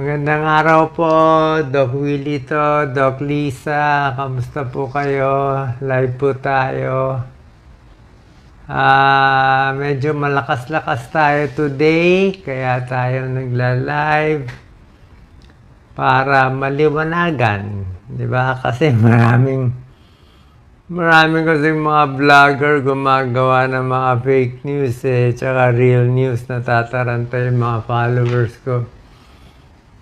Magandang araw po, Doc Willie to, Doc Lisa, kamusta po kayo? Live po tayo. Ah, medyo malakas-lakas tayo today, kaya tayo nagla-live para maliwanagan, 'di ba? Kasi maraming maraming kasi mga vlogger gumagawa ng mga fake news eh, tsaka real news na tataranta yung mga followers ko.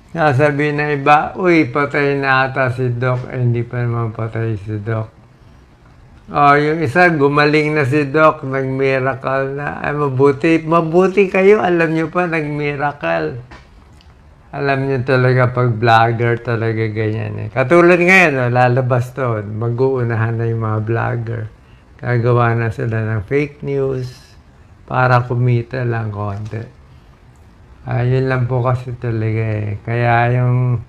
Sasabihin na iba, uy, patay na ata si Doc. Eh, hindi pa naman patay si Doc. Oh, yung isa, gumaling na si Doc, nag-miracle na. Ay, mabuti, mabuti kayo, alam nyo pa, nag-miracle. Alam nyo talaga, pag vlogger talaga ganyan eh. Katulad ngayon, oh, lalabas to, mag-uunahan na yung mga vlogger. Gagawa na sila ng fake news para kumita lang konti. Ayun lang po kasi talaga eh. Kaya yung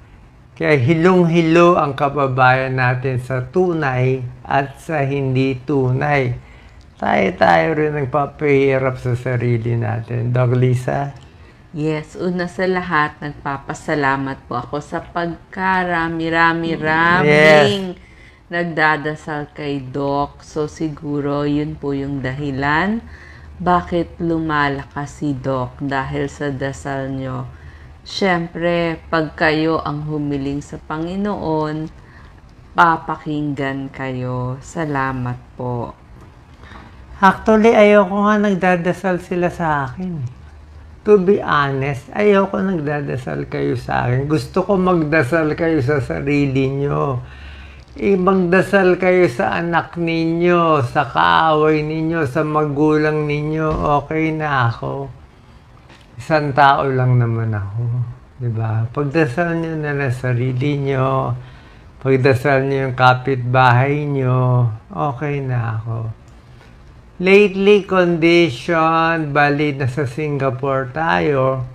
kaya hilong-hilo ang kababayan natin sa tunay at sa hindi tunay. Tayo-tayo rin nagpapahirap sa sarili natin. Dog Lisa? Yes, una sa lahat, nagpapasalamat po ako sa pagkarami-rami-raming nagdadasal kay Doc. So siguro yun po yung dahilan bakit lumalakas si Doc dahil sa dasal nyo. Siyempre, pag kayo ang humiling sa Panginoon, papakinggan kayo. Salamat po. Actually, ayoko nga nagdadasal sila sa akin. To be honest, ayoko nagdadasal kayo sa akin. Gusto ko magdasal kayo sa sarili nyo. Magdasal kayo sa anak ninyo, sa kaaway ninyo, sa magulang ninyo. Okay na ako. Isang tao lang naman ako. ba? Pagdasal nyo na lang sarili nyo. Pagdasal nyo yung kapitbahay nyo. Okay na ako. Lately condition, bali na sa Singapore tayo.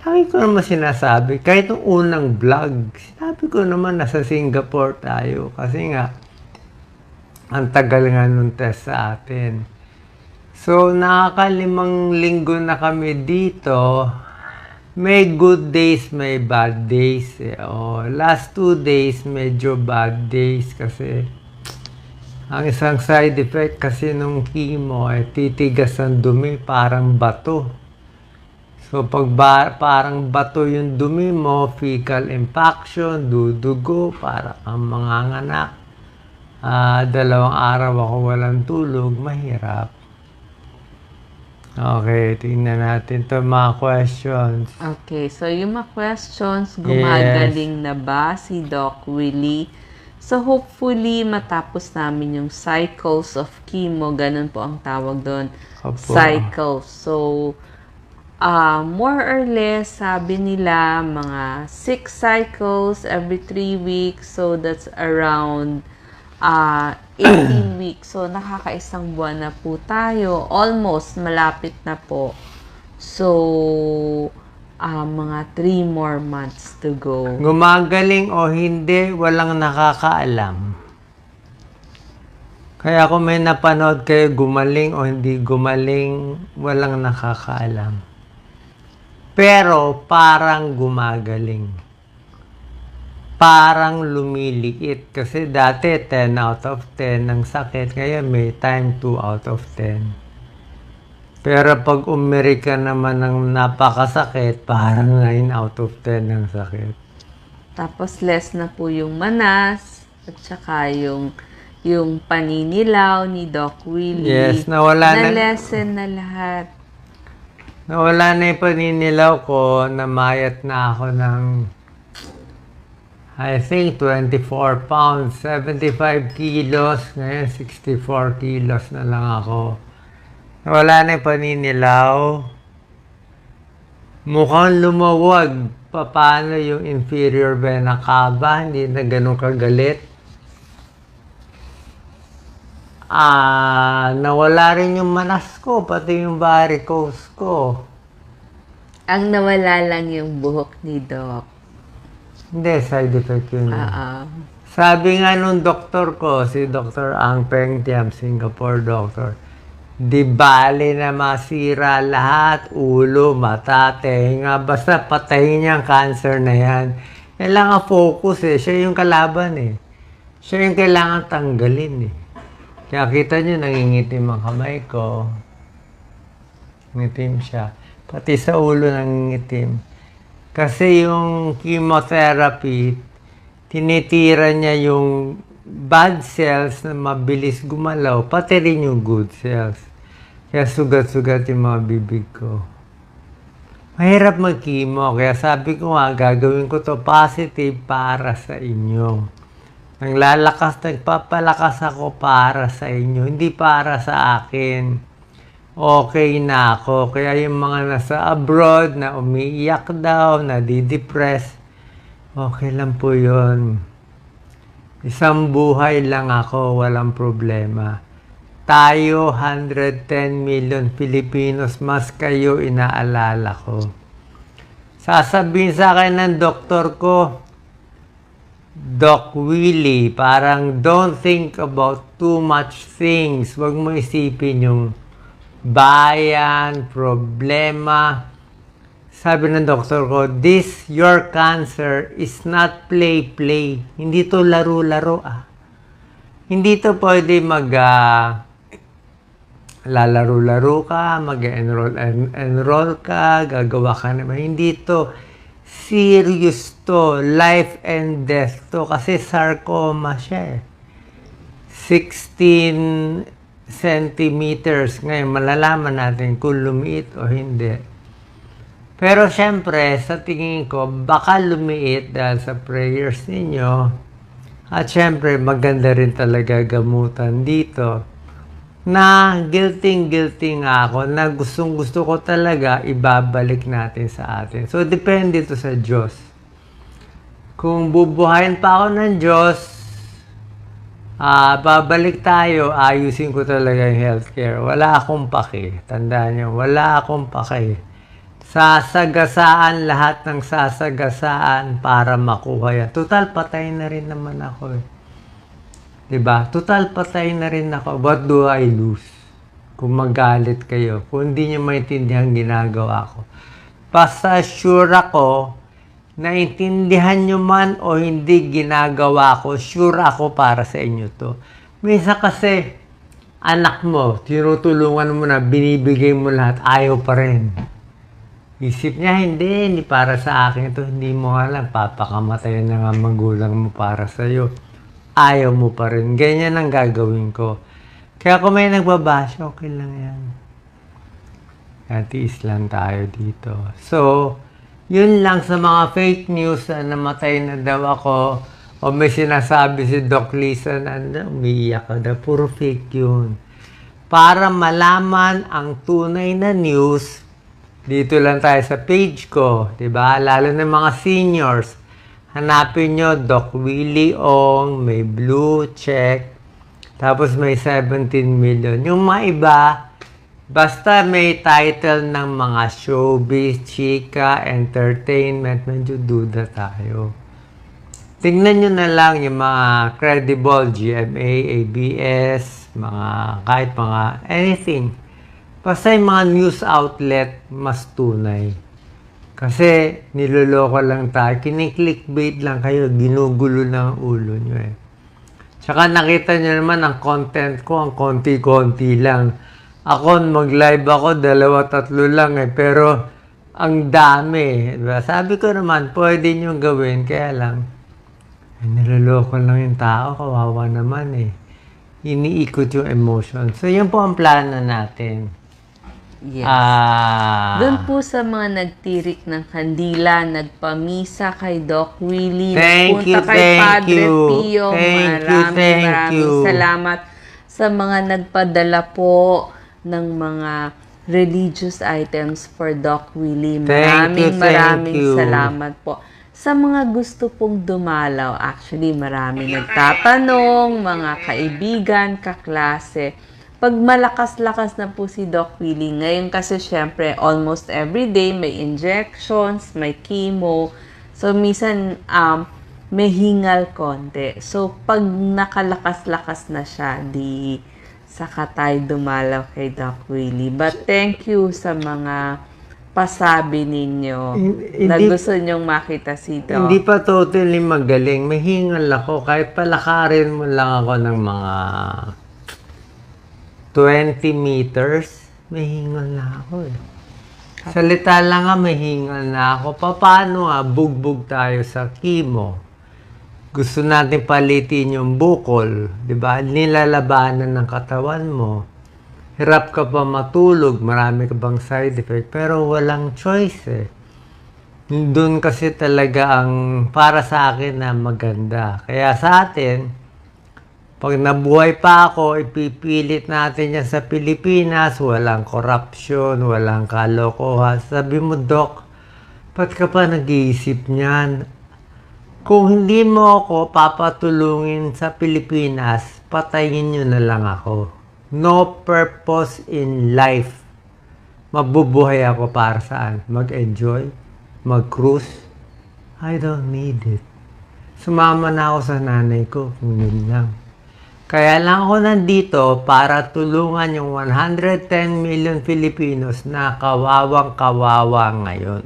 Lagi ko naman sinasabi, kahit nung unang vlog, sinabi ko naman nasa Singapore tayo. Kasi nga, ang tagal nga nung test sa atin. So, nakakalimang linggo na kami dito. May good days, may bad days. Eh. Oh, last two days, medyo bad days kasi ang isang side effect kasi nung chemo ay titigas ang dumi parang bato. So pag ba, parang bato yung dumi mo, fecal impaction, dudugo, para kang manganganak. Ah, dalawang araw ako walang tulog, mahirap. Okay, tingnan natin to mga questions. Okay, so yung mga questions, gumagaling na ba si Doc Willie? So hopefully matapos namin yung cycles of chemo, ganun po ang tawag doon. Opo. Cycles. So, ah more or less, sabi nila, mga 6 cycles every 3 weeks. So, that's around ah 18 weeks. So, nakakaisang buwan na po tayo. Almost, malapit na po. So, ah mga 3 more months to go. Gumagaling o hindi, walang nakakaalam. Kaya kung may napanood kayo gumaling o hindi gumaling, walang nakakaalam. Pero parang gumagaling. Parang lumiliit. Kasi dati 10 out of 10 ng sakit. Ngayon may time 2 out of 10. Pero pag umiri ka naman ng napakasakit, parang 9 out of 10 ng sakit. Tapos less na po yung manas at saka yung yung paninilaw ni Doc Willie. Yes, nawala na- lesson na lahat. Nawala na yung paninilaw ko, namayat na ako ng I think 24 pounds, 75 kilos, ngayon 64 kilos na lang ako. Nawala na yung paninilaw. Mukhang lumawag. Paano yung inferior vena cava? Hindi na ganun kagalit. Ah, nawala rin yung manas ko, pati yung varicose ko. Ang nawala lang yung buhok ni Doc. Hindi, side effect yun. Ah, ah. Sabi nga nung doktor ko, si Dr. Ang Peng Tiam, Singapore doctor, Di bali na masira lahat, ulo, mata, tenga, basta patayin niya ang cancer na yan. Kailangan focus eh, siya yung kalaban eh. Siya yung kailangan tanggalin eh. Kaya kita niyo, nangingitim ang kamay ko. Ngitim siya. Pati sa ulo nangingitim. Kasi yung chemotherapy, tinitira niya yung bad cells na mabilis gumalaw, pati rin yung good cells. Kaya sugat-sugat yung mga bibig ko. Mahirap mag-chemo, kaya sabi ko nga, gagawin ko to positive para sa inyo. Naglalakas, nagpapalakas ako para sa inyo, hindi para sa akin. Okay na ako. Kaya yung mga nasa abroad na umiiyak daw, na di-depress, okay lang po yun. Isang buhay lang ako, walang problema. Tayo, 110 million Filipinos, mas kayo inaalala ko. Sasabihin sa akin ng doktor ko, Doc Willie, parang don't think about too much things. Huwag mo isipin yung bayan, problema. Sabi ng doktor ko, this, your cancer is not play-play. Hindi to laro-laro ah. Hindi to pwede mag, ah, lalaro-laro ka, mag-enroll en- enroll ka, gagawa ka naman. Hindi to serious to, life and death to. Kasi sarcoma siya eh. 16 centimeters. Ngayon, malalaman natin kung lumiit o hindi. Pero syempre, sa tingin ko, baka lumiit dahil sa prayers ninyo. At syempre, maganda rin talaga gamutan dito. Na guilty-guilty nga ako na gustong gusto ko talaga ibabalik natin sa atin. So, depende to sa Diyos. Kung bubuhayin pa ako ng Diyos, ah babalik tayo, ayusin ko talaga yung healthcare. Wala akong pake. Tandaan nyo, wala akong pake. Sasagasaan lahat ng sasagasaan para makuha yan. Total, patay na rin naman ako eh. 'Di ba? Total patay na rin ako. What do I lose? Kung magalit kayo, kung hindi niyo maintindihan ginagawa ko. Basta sure ako, naintindihan niyo man o hindi ginagawa ko, sure ako para sa inyo to. Minsan kasi, anak mo, tinutulungan mo na, binibigay mo lahat, ayaw pa rin. Isip niya, hindi, hindi para sa akin ito. Hindi mo alam, papakamatay na nga magulang mo para sa'yo. Ayaw mo pa rin. Ganyan ang gagawin ko. Kaya kung may nagbabash, okay lang yan. Kaya tiis lang tayo dito. So, yun lang sa mga fake news na namatay na daw ako o may sinasabi si Doc Lisa na umiiyak ka daw. Puro fake yun. Para malaman ang tunay na news, dito lang tayo sa page ko, 'di ba? Lalo na mga seniors. Hanapin nyo Doc Willie Ong, may blue check, tapos may 17 million. Yung mga iba, basta may title ng mga showbiz, chika, entertainment, medyo duda tayo. Tingnan nyo na lang yung mga credible GMA, ABS, mga kahit mga anything. Basta yung mga news outlet, mas tunay. Kasi niloloko lang tayo. Kiniklickbait lang kayo. Ginugulo lang ang ulo nyo eh. Tsaka nakita nyo naman ang content ko, ang konti-konti lang. Ako, mag-live ako, dalawa, tatlo lang eh. Pero, ang dami. Diba? Sabi ko naman, pwede nyo gawin. Kaya lang, ay, niloloko lang yung tao. Kawawa naman eh. Iniikot yung emotion. So, yun po ang plano natin. Yes. Ah. Doon po sa mga nagtirik ng kandila, nagpamisa kay Doc Willie, Thank nagpunta you, kay thank Padre you. Pio. Thank you, maraming thank maraming you. salamat sa mga nagpadala po ng mga religious items for Doc Willie. Thank Maraming you, thank maraming you. salamat po. Sa mga gusto pong dumalaw, actually marami nagtatanong, mga kaibigan, kaklase. Pag malakas-lakas na po si Doc Willie, ngayon kasi syempre almost every day may injections, may chemo. So minsan um, may hingal konti. So pag nakalakas-lakas na siya, di saka tayo dumalaw kay Doc Willie. But thank you sa mga pasabi ninyo Hin- na hindi- gusto nyong makita si Doc. Hindi pa totally magaling. May hingal ako. Kahit palakarin mo lang ako ng mga 20 meters, may hingal na ako eh. Salita lang nga, may hingal na ako. Paano nga, bugbog tayo sa chemo. Gusto natin palitin yung bukol, di ba? Nilalabanan ng katawan mo. Hirap ka pa matulog, marami ka bang side effect, pero walang choice eh. Doon kasi talaga ang para sa akin na maganda. Kaya sa atin, pag nabuhay pa ako, ipipilit natin yan sa Pilipinas, walang corruption, walang kalokohan. Sabi mo, Doc, ba't ka pa nag-iisip niyan? Kung hindi mo ako papatulungin sa Pilipinas, patayin nyo na lang ako. No purpose in life. Mabubuhay ako para saan? Mag-enjoy? Mag-cruise? I don't need it. Sumama na ako sa nanay ko kung yun lang. Kaya lang ako nandito para tulungan yung 110 million Filipinos na kawawang kawawa ngayon.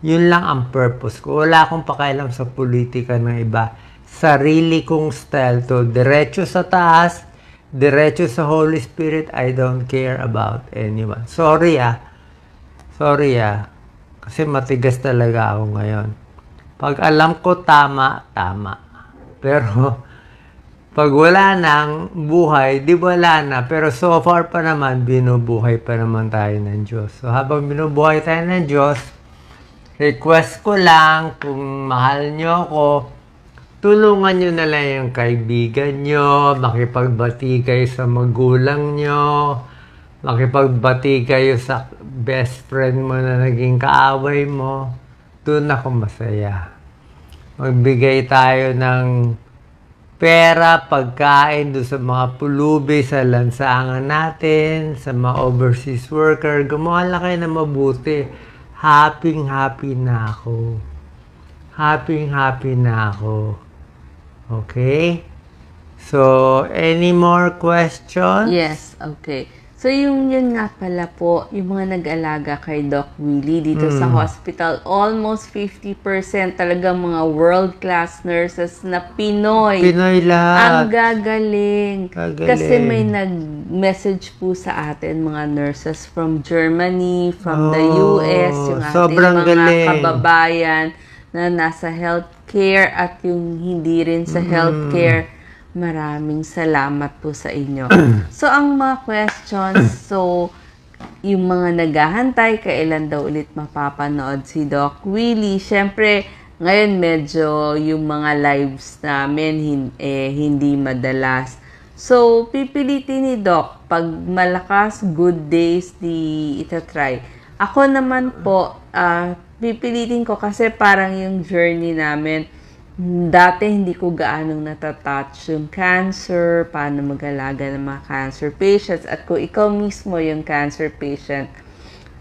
Yun lang ang purpose ko. Wala akong pakialam sa politika ng iba. Sarili kong style to. Diretso sa taas, diretso sa Holy Spirit. I don't care about anyone. Sorry ah. Sorry ah. Kasi matigas talaga ako ngayon. Pag alam ko tama, tama. Pero pag wala nang buhay, di wala na. Pero so far pa naman, binubuhay pa naman tayo ng Diyos. So habang binubuhay tayo ng Diyos, request ko lang kung mahal nyo ako, tulungan nyo na lang yung kaibigan nyo, makipagbati kayo sa magulang nyo, makipagbati kayo sa best friend mo na naging kaaway mo. Doon ako masaya. Magbigay tayo ng pera, pagkain doon sa mga pulubi sa lansangan natin, sa mga overseas worker. Gumawa lang kayo na mabuti. Happy, happy na ako. Happy, happy na ako. Okay? So, any more questions? Yes, okay. So, yung yun nga pala po, yung mga nag-alaga kay Doc Willie dito sa Hmm. hospital, almost 50% talaga mga world-class nurses na Pinoy. Pinoy Ang lahat. gagaling. Gagaling. Kasi may nag-message po sa atin mga nurses from Germany, from the Oh, US, yung ating sobrang mga galing. kababayan na nasa healthcare at yung hindi rin sa healthcare. Maraming salamat po sa inyo. so, ang mga questions, so, yung mga naghahantay, kailan daw ulit mapapanood si Doc Willie. Siyempre, ngayon medyo yung mga lives namin hin- eh, hindi madalas. So, pipilitin ni Doc, pag malakas, good days, di itatry. Ako naman po, ah, pipilitin ko kasi parang yung journey namin, dati hindi ko gaanong natatouch yung cancer, paano mag-alaga ng mga cancer patients. At kung ikaw mismo yung cancer patient,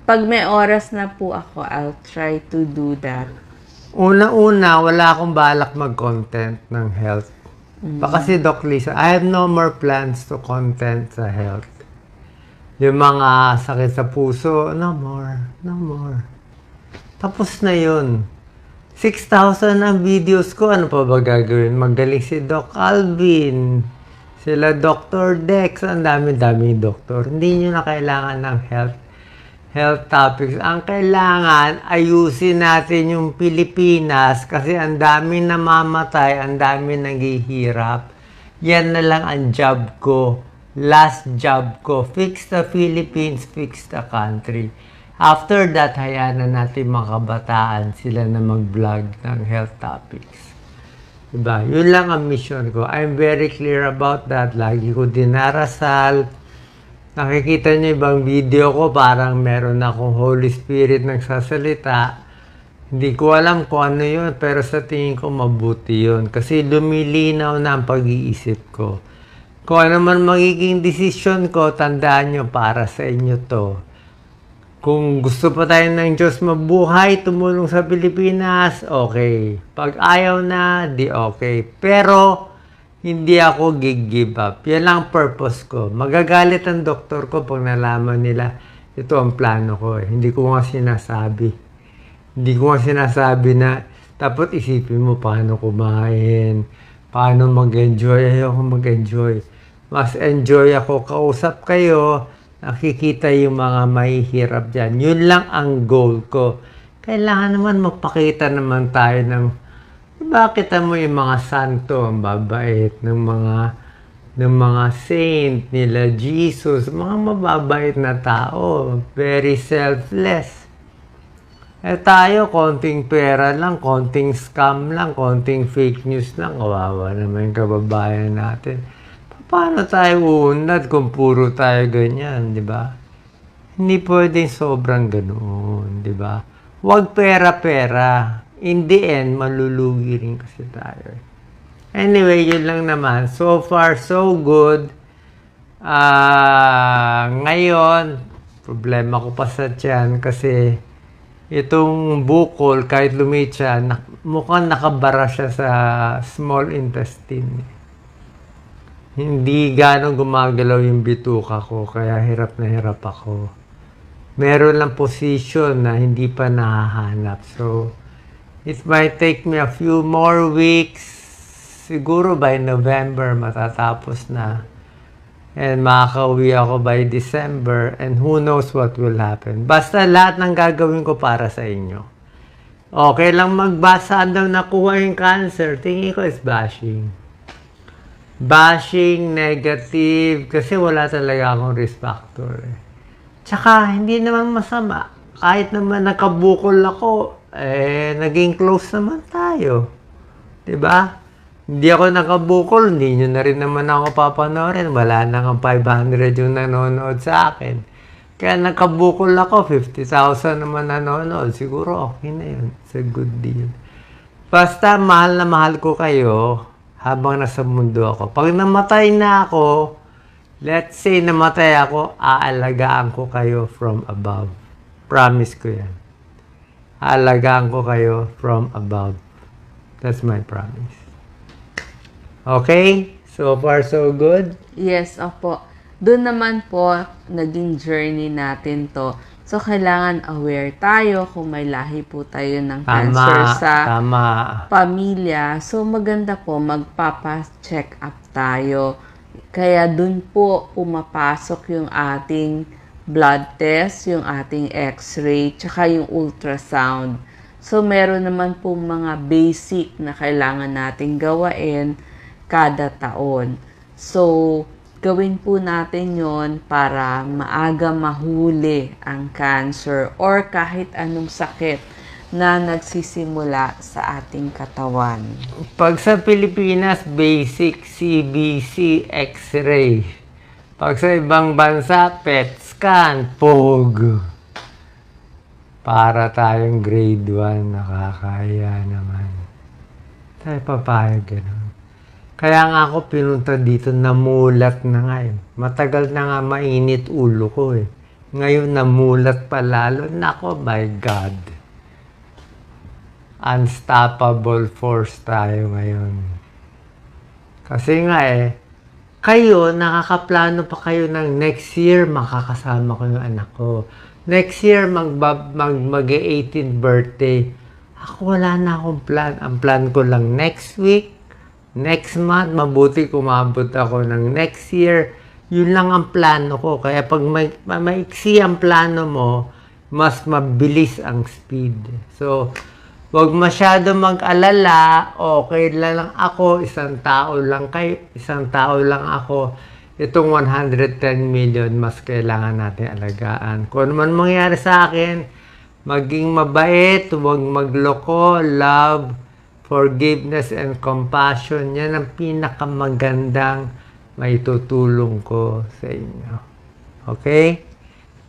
pag may oras na po ako, I'll try to do that. Una-una, wala akong balak mag-content ng health. Baka si Doc Lisa, I have no more plans to content sa health. Yung mga sakit sa puso, no more, no more. Tapos na yun. 6,000 ang videos ko. Ano pa ba gagawin? Magaling si Doc Alvin. Sila Dr. Dex. Ang dami-dami doktor. Hindi nyo na kailangan ng health health topics. Ang kailangan, ayusin natin yung Pilipinas kasi ang dami namamatay, ang dami naghihirap. Yan na lang ang job ko. Last job ko. Fix the Philippines, fix the country. After that, hayaan na natin mga kabataan sila na mag-vlog ng health topics. Diba? Yun lang ang mission ko. I'm very clear about that. Lagi ko dinarasal. Nakikita niyo ibang video ko, parang meron akong Holy Spirit nagsasalita. Hindi ko alam kung ano yun, pero sa tingin ko mabuti yun. Kasi lumilinaw na ang pag-iisip ko. Kung ano man magiging desisyon ko, tandaan nyo, para sa inyo to. Kung gusto pa tayo ng Diyos mabuhay, tumulong sa Pilipinas, okay. Pag ayaw na, di okay. Pero, hindi ako gig-give up. Yan lang ang purpose ko. Magagalit ang doktor ko pag nalaman nila ito ang plano ko eh. Hindi ko nga sinasabi. Hindi ko nga sinasabi na dapat isipin mo paano kumain, paano mag-enjoy. Ayoko mag-enjoy. Mas enjoy ako kausap kayo, nakikita yung mga mahihirap dyan. Yun lang ang goal ko. Kailangan naman magpakita naman tayo ng bakit mo yung mga santo, ang babait ng mga ng mga saint nila Jesus, mga mababait na tao, very selfless. Eh tayo, konting pera lang, konting scam lang, konting fake news lang, kawawa naman yung kababayan natin. Paano tayo uunlad kung puro tayo ganyan, di ba? Hindi pwedeng sobrang ganoon, di ba? Huwag pera-pera. In the end, malulugi rin kasi tayo. eh. Anyway, yun lang naman. So far, so good. Ah, ngayon, problema ko pa sa tiyan kasi itong bukol, kahit lumit siya, mukhang nakabara siya sa small intestine. Hindi ganong gumagalaw yung bituka ko, kaya hirap na hirap ako. Meron lang position na hindi pa nahahanap. So, it might take me a few more weeks. Siguro by November matatapos na. And makakauwi ako by December. And who knows what will happen. Basta lahat ng gagawin ko para sa inyo. Okay lang magbasa daw nakuha yung cancer. Tingin ko is bashing. Bashing, negative. Kasi wala talaga akong risk factor eh. Tsaka, hindi naman masama. Kahit naman nakabukol ako, eh, naging close naman tayo. ba? Hindi ako nakabukol, hindi nyo na rin naman ako papanoorin. Wala na nga 500 yung nanonood sa akin. Kaya nakabukol ako, 50,000 naman nanonood. Siguro okay na yun. It's a good deal. Basta mahal na mahal ko kayo habang nasa mundo ako. Pag namatay na ako, let's say namatay ako, aalagaan ko kayo from above. Promise ko yan. Aalagaan ko kayo from above. That's my promise. Okay? So far, so good? Yes, opo. Doon naman po, naging journey natin to. So, kailangan aware tayo kung may lahi po tayo ng cancer Tama. sa Tama. pamilya. So, maganda po, magpapa-check up tayo. Kaya dun po pumapasok yung ating blood test, yung ating x-ray, tsaka yung ultrasound. So, meron naman po mga basic na kailangan nating gawain kada taon. So, gawin po natin yon para maaga mahuli ang cancer or kahit anong sakit na nagsisimula sa ating katawan. Pag sa Pilipinas, basic CBC X-ray. Pag sa ibang bansa, PET scan, POG. Para tayong grade 1, nakakaya naman. Tayo papayag ganun. Kaya nga ako pinunta dito, namulat na nga eh. Matagal na nga mainit ulo ko eh. Ngayon namulat pa lalo. Nako, my God. Unstoppable force tayo ngayon. Kasi nga eh, kayo, nakakaplano pa kayo ng next year, makakasama ko yung anak ko. Next year, mag, mag, mag 18th birthday. Ako wala na akong plan. Ang plan ko lang next week, next month, mabuti kumabot ako ng next year. Yun lang ang plano ko. Kaya pag may, ma- maiksi ang plano mo, mas mabilis ang speed. So, wag masyado mag-alala. Okay lang, ako. Isang tao lang kayo. Isang tao lang ako. Itong 110 million, mas kailangan natin alagaan. Kung ano man mangyari sa akin, maging mabait, huwag magloko, love, forgiveness, and compassion. Yan ang pinakamagandang maitutulong ko sa inyo. Okay?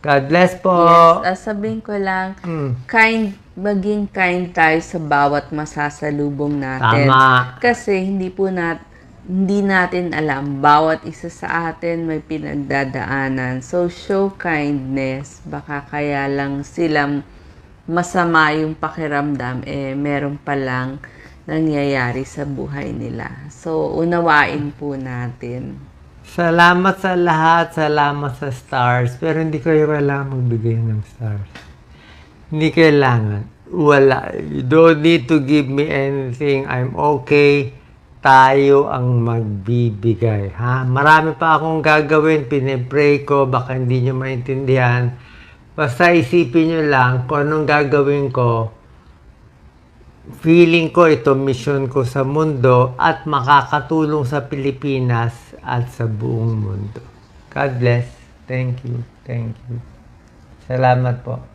God bless po. Yes, ah, sabihin ko lang, Mm. kind, maging kind tayo sa bawat masasalubong natin. Tama. Kasi hindi po nat hindi natin alam, bawat isa sa atin may pinagdadaanan. So, show kindness. Baka kaya lang silang masama yung pakiramdam, eh, meron palang nangyayari sa buhay nila. So, unawain po natin. Salamat sa lahat, salamat sa stars, pero hindi kayo kailangan magbigay ng stars. Hindi kailangan. Wala. You don't need to give me anything. I'm okay. Tayo ang magbibigay. Ha? Marami pa akong gagawin. Pinipray ko. Baka hindi nyo maintindihan. Basta isipin nyo lang kung anong gagawin ko. Feeling ko ito mission ko sa mundo at makakatulong sa Pilipinas at sa buong mundo. God bless. Thank you. Thank you. Salamat po.